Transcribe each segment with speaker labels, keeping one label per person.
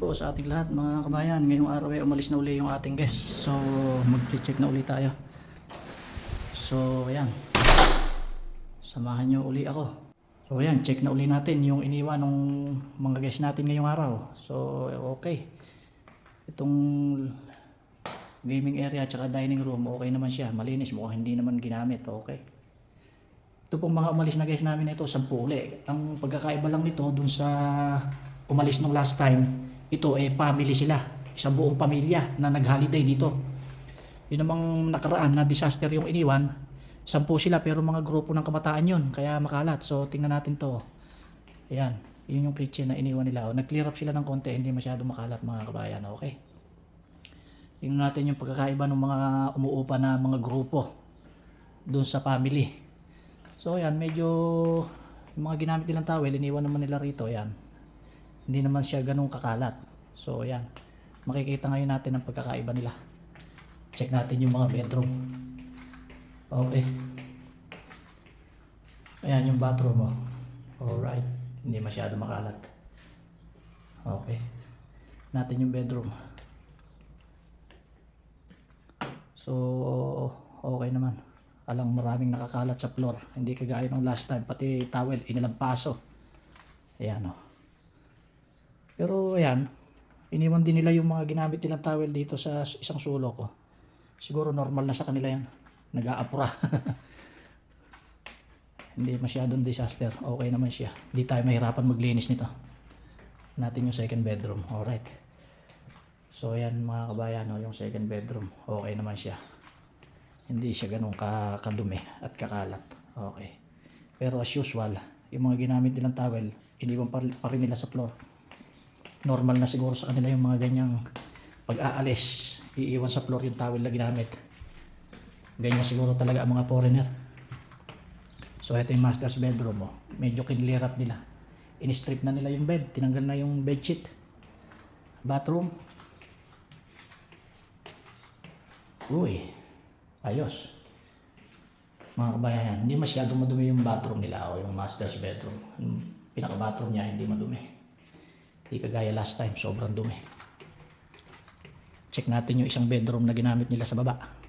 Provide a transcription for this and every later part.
Speaker 1: po sa ating lahat mga kabayan. Ngayong araw ay umalis na uli yung ating guest. So mag-check na uli tayo. So ayan. Samahan nyo uli ako. So ayan, check na uli natin yung iniwan ng mga guest natin ngayong araw. So okay. Itong gaming area at dining room, okay naman siya. Malinis, mukhang hindi naman ginamit. Okay. Ito pong mga umalis na guys namin na ito, sampu uli. Ang pagkakaiba lang nito dun sa umalis nung last time, ito eh family sila. Isang buong pamilya na nag-holiday dito. Yun namang nakaraan na disaster yung iniwan. Sampu sila pero mga grupo ng kabataan yun. Kaya makalat. So tingnan natin to. Ayan. Yun yung kitchen na iniwan nila. O, nag-clear up sila ng konti. Hindi masyado makalat mga kabayan. Okay. Tingnan natin yung pagkakaiba ng mga umuupa na mga grupo dun sa family. So ayan, medyo yung mga ginamit nilang towel, iniwan naman nila rito, ayan. Hindi naman siya ganun kakalat. So ayan, makikita ngayon natin ang pagkakaiba nila. Check natin yung mga bedroom. Okay. Ayan yung bathroom mo. Alright, hindi masyado makalat. Okay. Natin yung bedroom. So, okay naman. Alang maraming nakakalat sa floor. Hindi kagaya ng last time. Pati towel, inilampaso. Ayan o. Pero ayan, iniwan din nila yung mga ginamit nilang towel dito sa isang sulok ko. Siguro normal na sa kanila yan. Nag-aapura. Hindi masyadong disaster. Okay naman siya. Hindi tayo mahirapan maglinis nito. Natin yung second bedroom. Alright. So ayan mga kabayan, no, yung second bedroom. Okay naman siya. Hindi siya ganun ka kadumi at kakalat. Okay. Pero as usual, yung mga ginamit nilang towel, iniwan pa rin nila sa floor. Normal na siguro sa kanila yung mga ganyang pag-aalis, iiwan sa floor yung towel na ginamit. Ganyan siguro talaga ang mga foreigner. So ito yung master's bedroom mo. Medyo kinlear nila. In-strip na nila yung bed. Tinanggal na yung bedsheet. Bathroom. Uy. Ayos. Mga kabayan, hindi masyadong madumi yung bathroom nila o yung master's bedroom. Yung pinaka-bathroom niya hindi madumi. Hindi kagaya last time, sobrang dumi. Check natin yung isang bedroom na ginamit nila sa baba.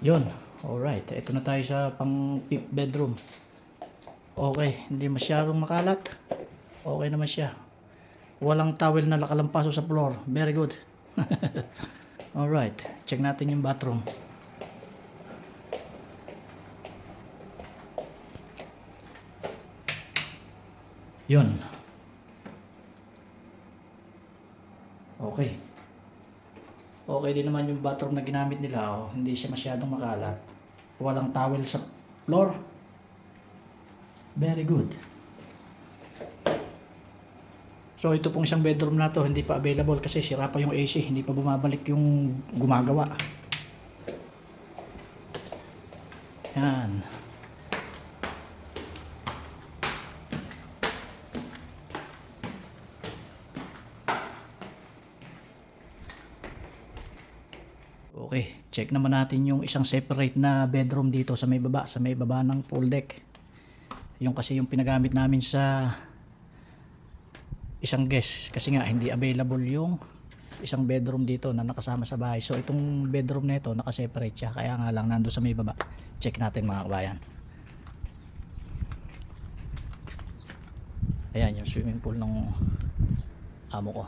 Speaker 1: Yun. Alright. Ito na tayo sa pang fifth bedroom. Okay. Hindi masyadong makalat. Okay naman siya. Walang towel na nakalampaso sa floor. Very good. Alright. Check natin yung bathroom. Yun. Okay. Okay din naman yung bathroom na ginamit nila. Oh. Hindi siya masyadong makalat. Walang towel sa floor. Very good. So ito pong isang bedroom na to hindi pa available kasi sira pa yung AC. Hindi pa bumabalik yung gumagawa. Yan. Okay, check naman natin yung isang separate na bedroom dito sa may baba, sa may baba ng pool deck. Yung kasi yung pinagamit namin sa isang guest kasi nga hindi available yung isang bedroom dito na nakasama sa bahay. So itong bedroom na ito nakaseparate siya kaya nga lang nando sa may baba. Check natin mga kabayan. Ayan yung swimming pool ng amo ko.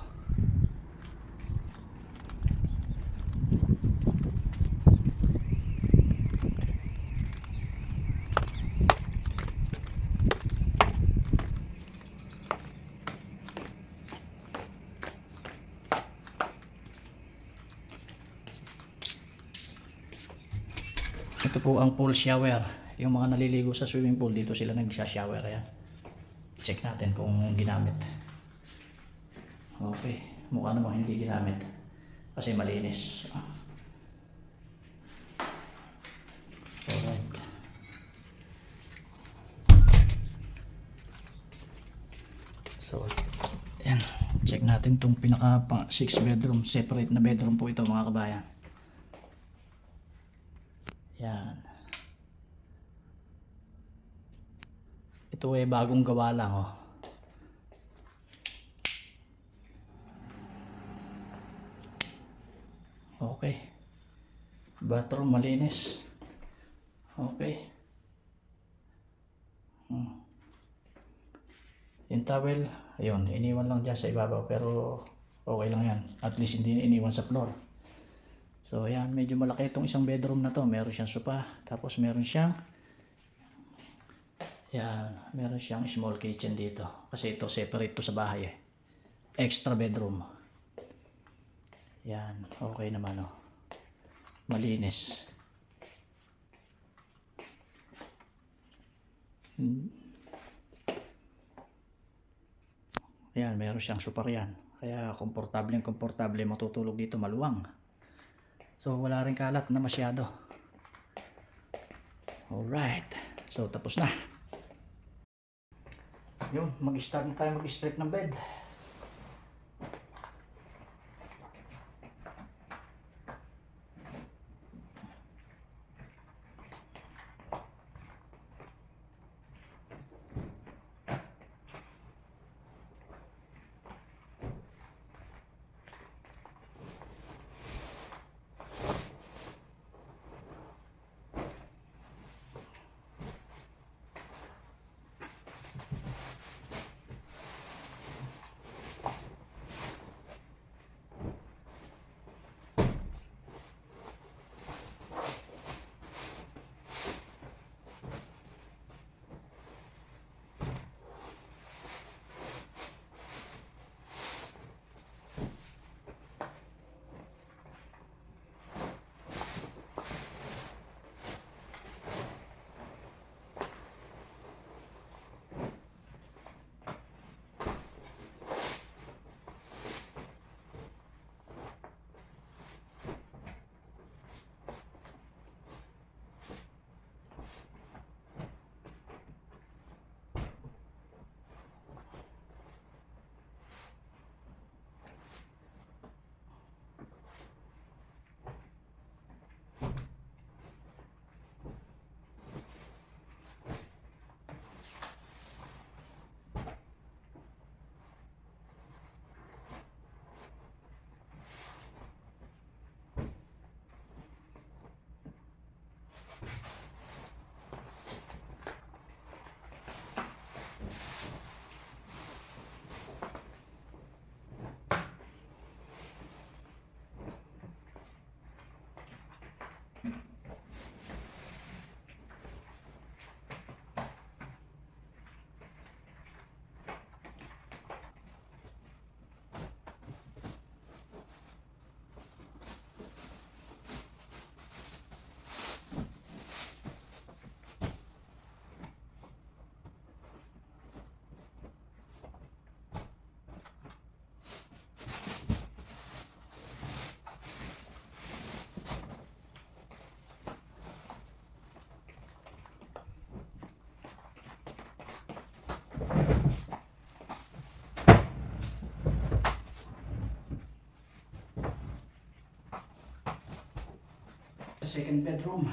Speaker 1: Po ang pool shower. Yung mga naliligo sa swimming pool, dito sila nagsha-shower. Ayan. Check natin kung ginamit. Okay. Mukha naman hindi ginamit. Kasi malinis. Alright. So, yan. Check natin tong pinaka pang 6 bedroom. Separate na bedroom po ito mga kabayan. Yan. Ito ay bagong gawa lang oh. Okay. Bathroom malinis. Okay. Hmm. Yung towel, ayun, iniwan lang dyan sa ibabaw pero okay lang yan. At least hindi iniwan sa floor. So ayan, medyo malaki itong isang bedroom na to. Meron siyang sopa, tapos meron siyang yan, meron siyang small kitchen dito. Kasi ito separate to sa bahay eh. Extra bedroom. Yan, okay naman oh. Malinis. Ayan, meron siyang super yan. Kaya komportable komportable matutulog dito maluwang. So wala rin kalat na masyado. Alright. So tapos na. Yun, mag-start na tayo mag-strip ng bed. Second bedroom.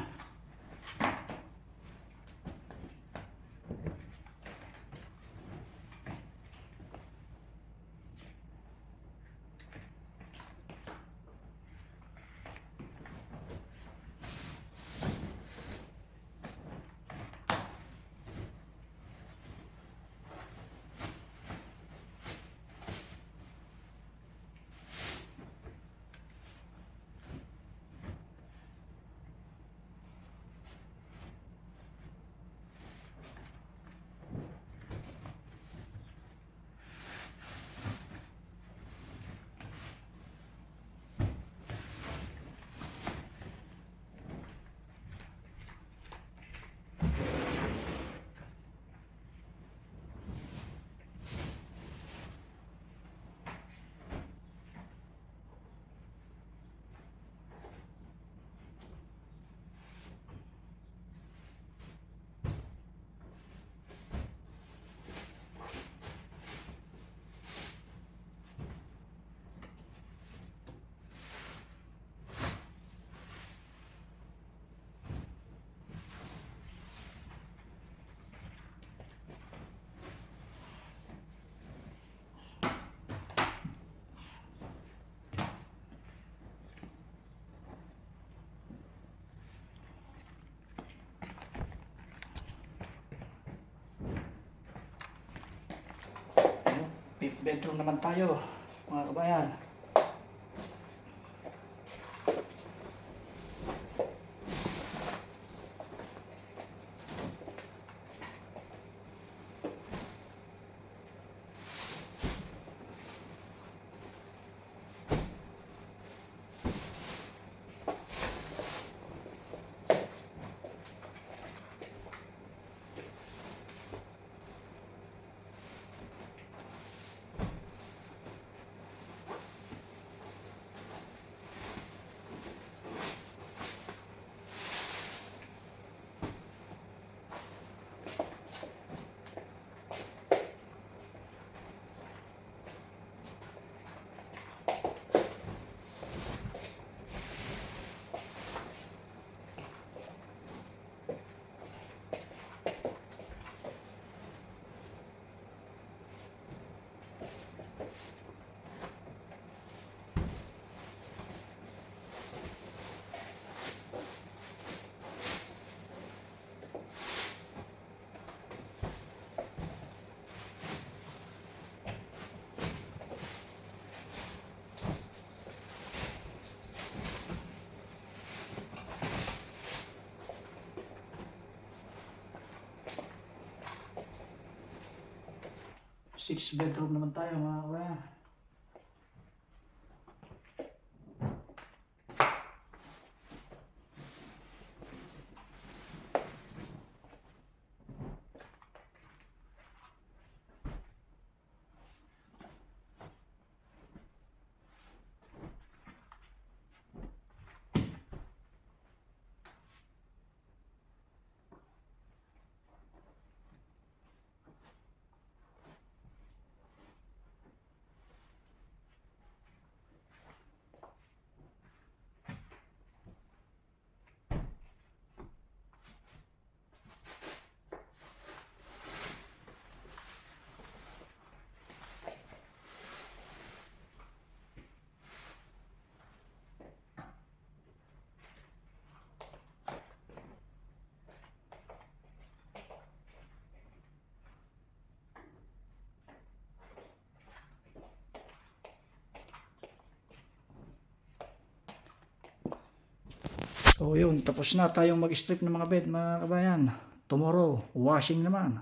Speaker 1: Bedroom naman tayo, mga kabayan. Six bedroom naman tayo, mga kabayan. So yun, tapos na tayong mag-strip ng mga bed mga kabayan. Tomorrow, washing naman.